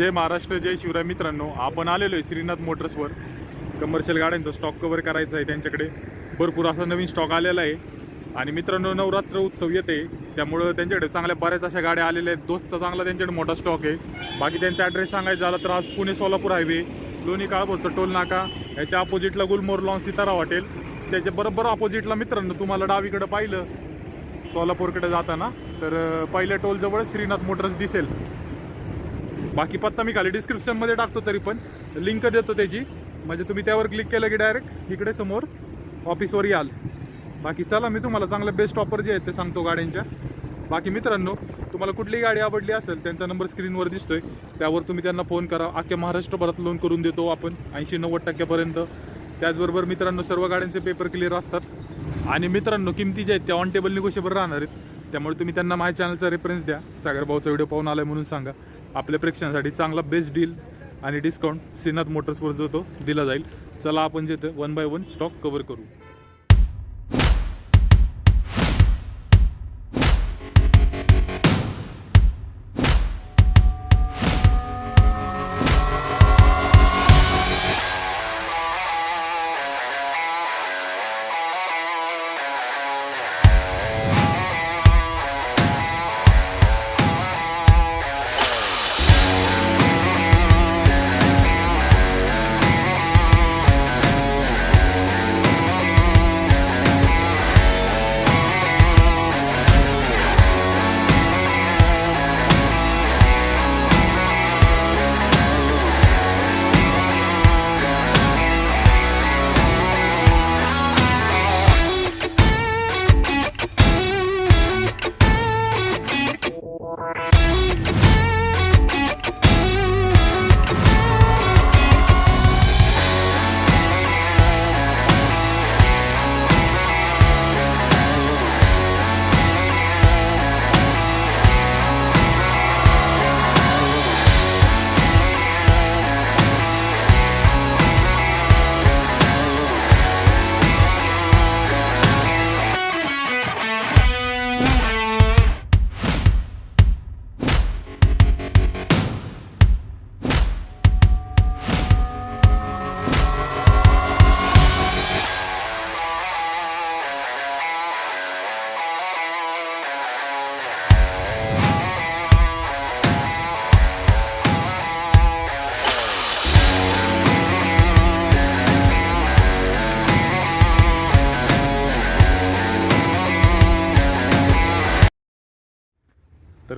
जय महाराष्ट्र जय शिवराय मित्रांनो. आपण आलेलो आहे श्रीनाथ मोटर्सवर कमर्शियल गाड्यांचा स्टॉक कवर करायचा आहे त्यांच्याकडे. भरपूर असा नवीन स्टॉक आलेला आहे. आणि मित्रांनो नवरात्र उत्सव येते. त्यामुळं त्यांच्याकडे चांगल्या बऱ्याच अशा गाड्या आलेल्या आहेत. दोस्तचा चांगला त्यांच्याकडे मोठा स्टॉक आहे. बाकी त्यांचा ॲड्रेस सांगायचा झाला तर आज पुणे सोलापूर हायवे लोणी काळभोरचं टोल नाका याच्या अपोजिटला गुलमोर लॉन सितारा हॉटेल त्याच्या बरोबर अपोजिटला मित्रांनो तुम्हाला डावीकडं पाहिलं. सोलापूरकडे जाताना. तर पहिल्या टोलजवळ श्रीनाथ मोटर्स दिसेल. बाकी पत्ता मी खाली डिस्क्रिप्शनमध्ये टाकतो तरी पण. लिंक देतो त्याची. म्हणजे तुम्ही त्यावर क्लिक केलं की डायरेक्ट इकडे समोर ऑफिसवर याल. बाकी चला मी तुम्हाला चांगलं बेस्ट ऑफर जे आहेत ते सांगतो गाड्यांच्या. बाकी मित्रांनो तुम्हाला कुठलीही गाडी आवडली असेल त्यांचा नंबर स्क्रीनवर दिसतोय. त्यावर तुम्ही त्यांना फोन करा. अख्ख्या महाराष्ट्रभरात लोन करून देतो आपण. ऐंशी नव्वद टक्क्यापर्यंत. त्याचबरोबर मित्रांनो सर्व गाड्यांचे पेपर क्लिअर असतात. आणि मित्रांनो किमती जे आहेत त्या ऑन टेबल निगोशिएबल राहणार आहेत. त्यामुळे तुम्ही त्यांना माझ्या चॅनलचा रेफरन्स द्या. सागर भाऊचा व्हिडिओ पाहून आला म्हणून सांगा. आपल्या प्रेक्षकांसाठी चांगला बेस्ट डील आणि डिस्काउंट श्रीनाथ मोटर्सवर जो तो दिला जाईल. चला आपण जे one by one stock cover करू.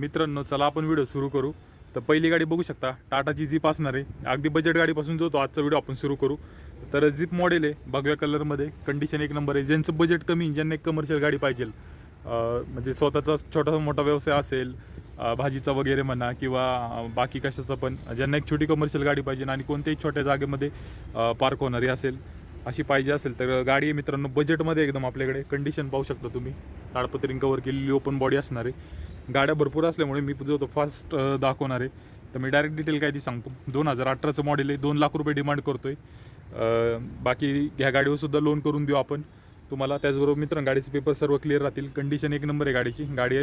मित्रांनो चला आपण व्हिडिओ सुरू करू. तर पहिली गाडी बघू शकता टाटाची जीप असणार आहे. अगदी बजेट गाडीपासून जो तो आजचा व्हिडिओ आपण सुरू करू. तर जीप मॉडेल आहे भगव्या कलरमध्ये कंडिशन एक नंबर आहे. ज्यांचं बजेट कमी ज्यांना एक कमर्शियल गाडी पाहिजे. म्हणजे स्वतःचा छोटासा मोठा व्यवसाय असेल भाजीचा वगैरे म्हणा किंवा बाकी कशाचा पण ज्यांना एक छोटी कमर्शियल गाडी पाहिजे आणि कोणत्याही छोट्या जागेमध्ये पार्क होणारी असेल अशी पाहिजे असेल तर गाडी आहे मित्रांनो बजेटमध्ये एकदम आपल्याकडे कंडिशन पाहू शकता तुम्ही. ताडपत्रीन कवर केलेली ओपन बॉडी असणार आहे. गाड्या भरपूर असल्यामुळे मी जो तो फास्ट दाखवणार आहे तर मी डायरेक्ट डिटेल काय ती सांगतो. दोन हजार अठराचं मॉडेल आहे दोन लाख रुपये डिमांड करतो आहे बाकी ह्या गाडीवरसुद्धा लोन करून देऊ आपण. तुम्हाला त्याचबरोबर मित्र गाडीचे पेपर सर्व क्लिअर राहतील. कंडिशन एक नंबर आहे गाडीची. गाडी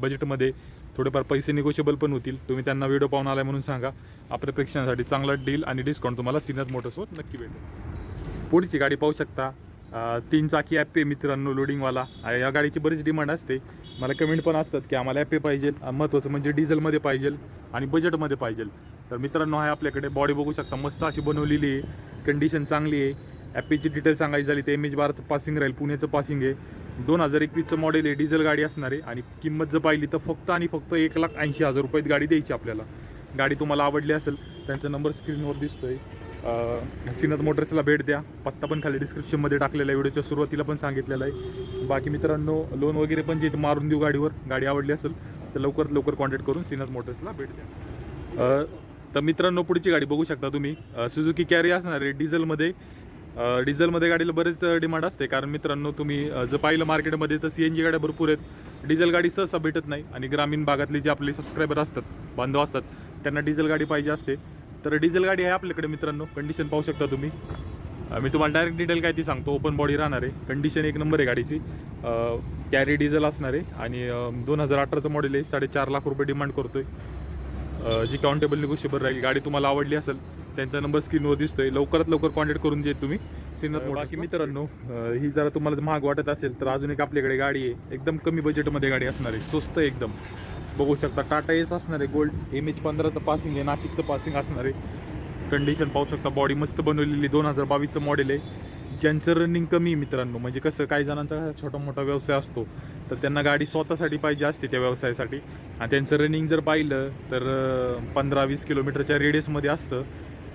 बजेटमध्ये थोडेफार पैसे निगोशिएबल पण होतील. तुम्ही त्यांना व्हिडिओ पाहून आला म्हणून सांगा. आपल्या प्रेक्षकांसाठी चांगला डील आणि डिस्काउंट तुम्हाला सिनर मोटर्सवर नक्की भेटेल. पुढची गाडी पाहू शकता. तीन चाकी ॲप्पे आहे मित्रांनो लोडिंगवाला या गाडीची बरीच डिमांड असते. मला कमेंट पण असतात की आम्हाला ॲप्पे पाहिजे. महत्त्वाचं म्हणजे डिझेलमध्ये पाहिजे आणि बजेटमध्ये पाहिजे. तर मित्रांनो आहे आपल्याकडे. बॉडी बघू शकता मस्त अशी बनवलेली आहे. कंडिशन चांगली आहे. ॲपीची डिटेल सांगायची झाली तर एम एच बाराचं पासिंग राहील. पुण्याचं पासिंग आहे. दोन हजार एकवीसचं मॉडेल आहे. डिझेल गाडी असणार आहे. आणि किंमत जर पाहिली तर फक्त आणि फक्त एक लाख ऐंशी हजार रुपयात गाडी द्यायची आपल्याला. गाडी तुम्हाला आवडली असेल त्यांचा नंबर स्क्रीनवर दिसतोय. आहे सिनत मोटर्सला भेट द्या. पत्ता पण खाली डिस्क्रिप्शनमध्ये टाकलेला आहे. व्हिडिओच्या सुरुवातीला पण सांगितलेलं आहे. बाकी मित्रांनो लोन वगैरे पण जे मारून देऊ गाडीवर. गाडी आवडली असेल तर लवकरात लवकर कॉन्टॅक्ट करून सिनत मोटर्सला भेट द्या. तर मित्रांनो पुढची गाडी बघू शकता तुम्ही. सुझुकी कॅरी असणार आहे. डिझेलमध्ये डिझेलमध्ये गाडीला बरेच डिमांड असते. कारण मित्रांनो तुम्ही जर पाहिलं मार्केटमध्ये तर सी एन जी गाड्या भरपूर आहेत. डिझेल गाडी सहसा भेटत नाही. आणि ग्रामीण भागातले जे आपले सबस्क्रायबर असतात बांधव असतात त्यांना डिझेल गाडी पाहिजे असते. तर डिझेल गाडी आहे आपल्याकडे मित्रांनो. कंडिशन पाहू शकता तुम्ही. मी तुम्हाला डायरेक्ट डिटेल काय ती सांगतो. ओपन बॉडी राहणार आहे. कंडिशन एक नंबर आहे गाडीची. कॅरी डिझेल असणार आहे. आणि दोन हजार अठराचं मॉडेल आहे. साडेचार लाख रुपये डिमांड करतोय. अ, जी काउंटेबल निगोशिएबल राहील. गाडी तुम्हाला आवडली असेल त्यांचा नंबर स्क्रीनवर दिसतोय. लवकरात लवकर कॉन्टॅक्ट करून जे तुम्ही. मोटर बाकी मित्रांनो ही जरा तुम्हाला महाग वाटत असेल तर अजून एक आपल्याकडे गाडी आहे. एकदम कमी बजेटमध्ये गाडी असणार आहे. स्वस्त आहे एकदम. बघू शकता टाटा एस असणार आहे गोल्ड एम एच पंधराचं पासिंग आहे नाशिकचं पासिंग असणार आहे. कंडिशन पाहू शकता बॉडी मस्त बनवलेली दोन हजार बावीसचं मॉडेल आहे. ज्यांचं रनिंग कमी आहे मित्रांनो म्हणजे कसं काही जणांचा छोटा मोठा व्यवसाय असतो तर त्यांना गाडी स्वतःसाठी पाहिजे असते त्या व्यवसायासाठी. आणि त्यांचं रनिंग जर पाहिलं तर पंधरा वीस किलोमीटरच्या रेडियसमध्ये असतं.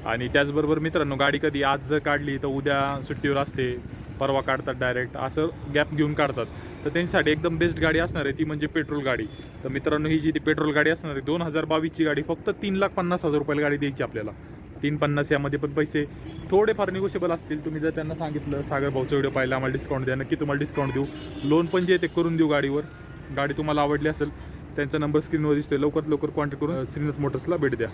आणि त्याचबरोबर मित्रांनो गाडी कधी आज जर काढली तर उद्या सुट्टीवर असते. परवा काढतात डायरेक्ट असं गॅप घेऊन काढतात. तर त्यांच्यासाठी एकदम बेस्ट गाडी असणार आहे ती म्हणजे पेट्रोल गाडी. तर मित्रांनो ही जी ती पेट्रोल गाडी असणार आहे दोन हजार बावीसची गाडी फक्त तीन लाख पन्नास हजार रुपयाला गाडी द्यायची आपल्याला. तीन पन्नास यामध्ये पण पैसे थोडेफार निगोशिएबल असतील. तुम्ही जर त्यांना सांगितलं सागर भाऊचा व्हिडिओ पाहिला आम्हाला डिस्काउंट द्या नक्की तुम्हाला डिस्काउंट देऊ. लोन पण जे ते करून देऊ गाडीवर. गाडी तुम्हाला आवडली असेल त्यांचा नंबर स्क्रीनवर दिसतोय. लवकरात लवकर कॉन्टॅक्ट करून श्रीनाथ मोटर्सला भेट द्या.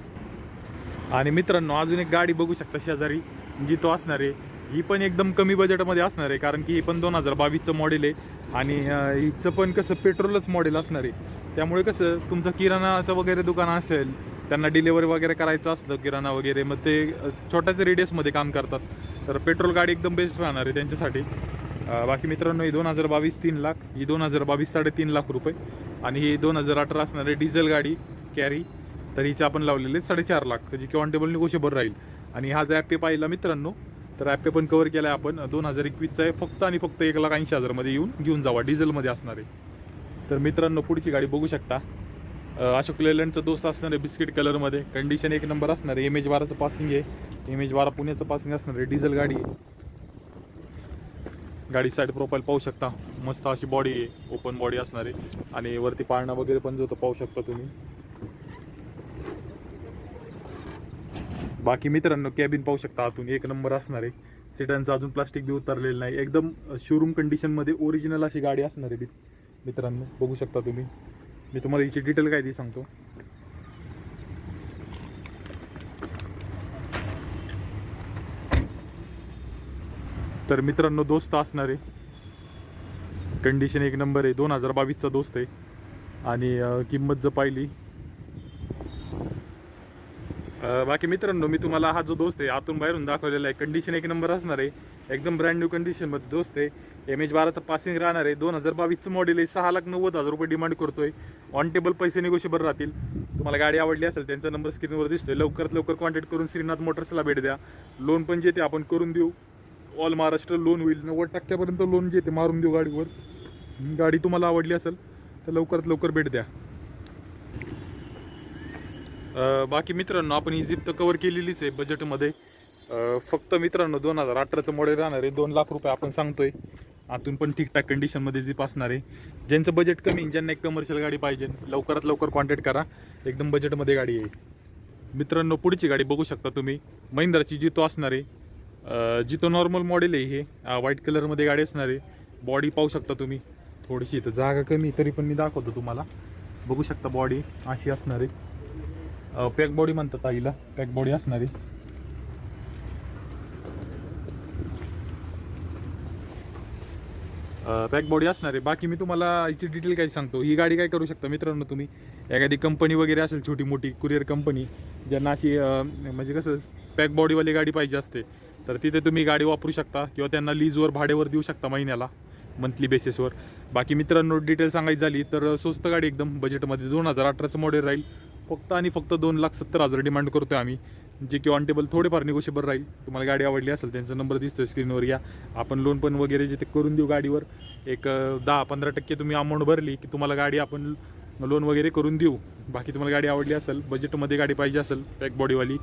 आणि मित्रांनो अजून एक गाडी बघू शकता शेजारी जी तो असणार आहे ही पण एकदम कमी बजेटमध्ये असणार आहे कारण की ही पण दोन हजार बावीसचं मॉडेल आहे आणि हिचं पण कसं पेट्रोलच मॉडेल असणार आहे. त्यामुळे कसं तुमचं किराणाचं वगैरे दुकान असेल त्यांना डिलेवरी वगैरे करायचं असतं किराणा वगैरे मग ते छोट्याच्या छोट्याच रेडियसमध्ये काम करतात. तर पेट्रोल गाडी एकदम बेस्ट राहणार आहे त्यांच्यासाठी. बाकी मित्रांनो ही दोन हजार बावीस तीन लाख ही दोन हजार बावीस साडेतीन लाख रुपये आणि ही दोन हजार अठरा असणार आहे डिझेल गाडी कॅरी तर हिचं आपण लावलेले साडेचार लाख जी काउंटेबल निगोशिएबल राहील. आणि हा जर ॲपे पाहिला मित्रांनो तर ॲपे पण कवर केला आहे आपण. दोन हजार एकवीसचा आहे. फक्त आणि फक्त एक लाख ऐंशी हजारमध्ये येऊन घेऊन जावा. डिझेलमध्ये असणार आहे. तर मित्रांनो पुढची गाडी बघू शकता. अशोक लेलंडचं दोस्त असणार आहे बिस्किट कलरमध्ये. कंडिशन एक नंबर असणार आहे. एम एच बाराचं पासिंग आहे. एम एच बारा पुण्याचं पासिंग असणार आहे. डिझेल गाडी आहे. गाडी साईड प्रोफाईल पाहू शकता. मस्त अशी बॉडी आहे. ओपन बॉडी असणार आहे. आणि वरती पाळणा वगैरे पण जो तो पाहू शकता तुम्ही. बाकी मित्रांनो कॅबिन पाहू शकता आतून एक नंबर असणार आहे. सिटांचं अजून प्लास्टिक बी उतरलेलं नाही. एकदम शोरूम कंडिशनमध्ये ओरिजिनल अशी गाडी असणार आहे मित्रांनो बघू शकता तुम्ही. मी तुम्हाला याची डिटेल काय ती सांगतो. तर मित्रांनो दोस्त असणार आहे. कंडिशन एक नंबर आहे. दोन हजार बावीसचा दोस्त आहे. आणि किंमत जर पाहिली बाकी मित्रांनो मी तुम्हाला हा जो दोस्त आहे आतून बाहेरून दाखवलेला आहे. कंडिशन एक नंबर असणार आहे. एकदम ब्रँड न्यू कंडिशनमध्ये दोस्त आहे. एम एच बाराचं पासिंग राहणार आहे. दोन हजार बावीसचं मॉडेल आहे. सहा लाख नव्वद हजार रुपये डिमांड करतोय. ऑन टेबल पैसे निगोशिएबल राहतील. तुम्हाला गाडी आवडली असेल त्यांचा नंबर स्क्रीनवर दिसतोय. लवकरात लवकर कॉन्टॅक्ट करून श्रीनाथ मोटर्सला भेट द्या. लोन पण जे ते आपण करून देऊ. ऑल महाराष्ट्र लोन होईल. नव्वद टक्क्यापर्यंत लोन जे ते मारून देऊ गाडीवर. गाडी तुम्हाला आवडली असेल तर लवकरात लवकर भेट द्या. बाकी मित्रांनो आपण ही जीप तर कवर केलेलीच आहे बजेटमध्ये फक्त मित्रांनो दोन हजार अठराचं मॉडेल राहणार आहे. दोन लाख रुपये आपण सांगतोय. आतून पण ठीकठाक कंडिशनमध्ये जीप असणार आहे. ज्यांचं बजेट कमी ज्यांना एक कमर्शियल गाडी पाहिजे लवकरात लवकर कॉन्टॅक्ट करा. एकदम बजेटमध्ये गाडी आहे. मित्रांनो पुढची गाडी बघू शकता तुम्ही. महिंद्राची जितो असणार आहे. जितो नॉर्मल मॉडेल आहे हे. व्हाईट कलरमध्ये गाडी असणार आहे. बॉडी पाहू शकता तुम्ही. थोडीशी तर जागा कमी तरी पण मी दाखवतो तुम्हाला. बघू शकता बॉडी अशी असणार आहे. पॅक बॉडी म्हणतात आईला. पॅक बॉडी असणारी. पॅक बॉडी असणार. आहे बाकी मी तुम्हाला याची डिटेल काही सांगतो. ही गाडी काय करू शकता मित्रांनो तुम्ही? एखादी कंपनी वगैरे असेल छोटी मोठी कुरिअर कंपनी ज्यांना अशी म्हणजे कसं पॅक बॉडीवाली गाडी पाहिजे असते तर तिथे तुम्ही गाडी वापरू शकता किंवा त्यांना लीजवर भाडेवर देऊ शकता महिन्याला मंथली बेसिसवर बाकी मित्रांनो डिटेल सांगायची झाली तर स्वस्त गाडी एकदम बजेटमध्ये दोन हजार अठराचं मॉडेल राहील. फक्त आणि फक्त दोन लाख सत्तर हजार डिमांड करतोय आम्ही. जे की ऑन टेबल थोडेफार निगोशिएबल राहील. तुम्हाला गाडी आवडली असेल त्यांचा नंबर दिसतोय स्क्रीनवर या. आपण लोन पण वगैरे जे ते करून देऊ गाडीवर एक दहा पंधरा टक्के तुम्ही अमाऊंट भरली की तुम्हाला गाडी आपण लोन वगैरे करून देऊ. बाकी तुम्हाला गाडी आवडली असेल बजेटमध्ये गाडी पाहिजे असेल पॅक बॉडीवाली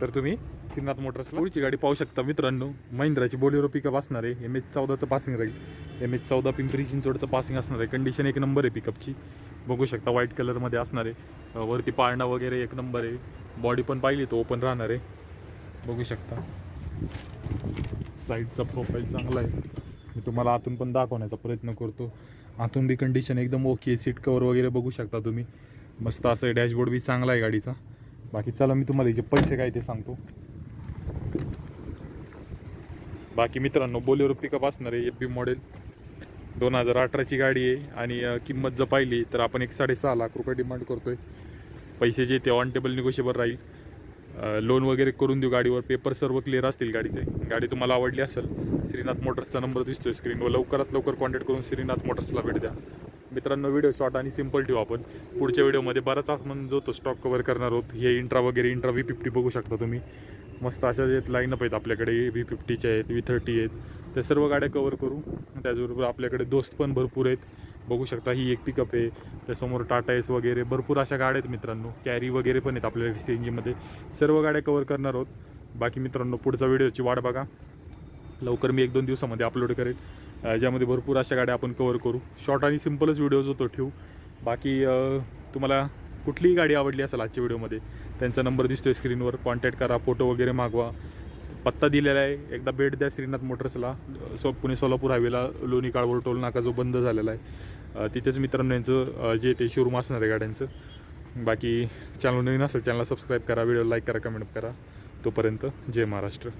तर तुम्ही श्रीनाथ मोटर्सला पुढची गाडी पाहू शकता मित्रांनो. महिंद्राची बोलेरो पिकअप असणार आहे. एम एच चौदाचं पासिंग राहील. एम एच चौदा पिंपरी चिंचवडचं पासिंग असणार आहे. कंडिशन एक नंबर आहे पिकअपची बघू शकता व्हाईट कलरमध्ये असणार. आहे वरती पाळणा वगैरे एक नंबर आहे. बॉडी पण पाहिली तो ओपन राहणार आहे. बघू शकता. साईडचा प्रोफाईल चांगला आहे. मी तुम्हाला आतून पण दाखवण्याचा प्रयत्न करतो. आतून बी कंडिशन एकदम ओके सीट कवर वगैरे बघू शकता तुम्ही. मस्त असं डॅशबोर्ड बी चांगला आहे गाडीचा. बाकी चला मी तुम्हाला याचे पैसे काय ते सांगतो. बाकी मित्रांनो बोलेरो पिकअप असणार आहे एफ बी मॉडेल दोन हजार अठराची गाडी आहे आणि किंमत जर पाहिली तर आपण एक साडेसहा लाख रुपये डिमांड आहे पैसे जे ते ऑन टेबल निगोशिएबल राहील. लोन वगैरे करून देऊ गाडीवर. पेपर सर्व क्लिअर असतील गाडीचे. गाडी तुम्हाला आवडली असेल श्रीनाथ मोटर्सचा नंबर दिसतोय स्क्रीनवर लवकरात लवकर कॉन्टॅक्ट करून श्रीनाथ मोटर्सला भेट द्या. मित्रांनो व्हिडिओ शॉर्ट आणि सिंपल ठेवू आपण. पुढच्या व्हिडिओमध्ये बराच आपण जो तो स्टॉक कव्हर करणार आहोत हे इंट्रा वगैरे इंट्रा व्ही फिफ्टी बघू शकता तुम्ही. मस्त अशा जे लाईनअप आहेत आपल्याकडे. व्ही फिफ्टीचे आहेत व्ही थर्टी आहेत. त्या सर्व गाड्या कवर करू. त्याचबरोबर आपल्याकडे दोस्त पण भरपूर आहेत. बघू शकता ही एक पिकअप आहे. त्यासमोर टाटा एस वगैरे भरपूर अशा गाड्या आहेत मित्रांनो. कॅरी वगैरे पण आहेत आपल्याकडे सी एन जीमध्ये सर्व गाड्या कवर करणार आहोत. बाकी मित्रांनो पुढचा व्हिडिओची वाट बघा. लवकर मी एक दोन दिवसामध्ये अपलोड करेल. ज्यामध्ये भरपूर अशा गाड्या आपण कवर करू. शॉर्ट आणि सिम्पलच व्हिडिओज होतो ठेवू. बाकी तुम्हाला कुठलीही गाडी आवडली असेल आजच्या व्हिडिओमध्ये त्यांचा नंबर दिसतोय स्क्रीनवर कॉन्टॅक्ट करा फोटो वगैरे मागवा. पत्ता दिलेला आहे. एकदा भेट द्या श्रीनाथ मोटर्सला. सो पुणे सोलापूर हायवेला लोणी काळवड टोल नाका जो बंद झालेला आहे. तिथेच मित्रांनो यांचं जे ते शोरूम असणार आहे गाड्यांचं. बाकी चॅनल नवीन असेल चॅनलला सबस्क्राईब करा व्हिडिओ लाईक करा कमेंट करा. तोपर्यंत जय महाराष्ट्र.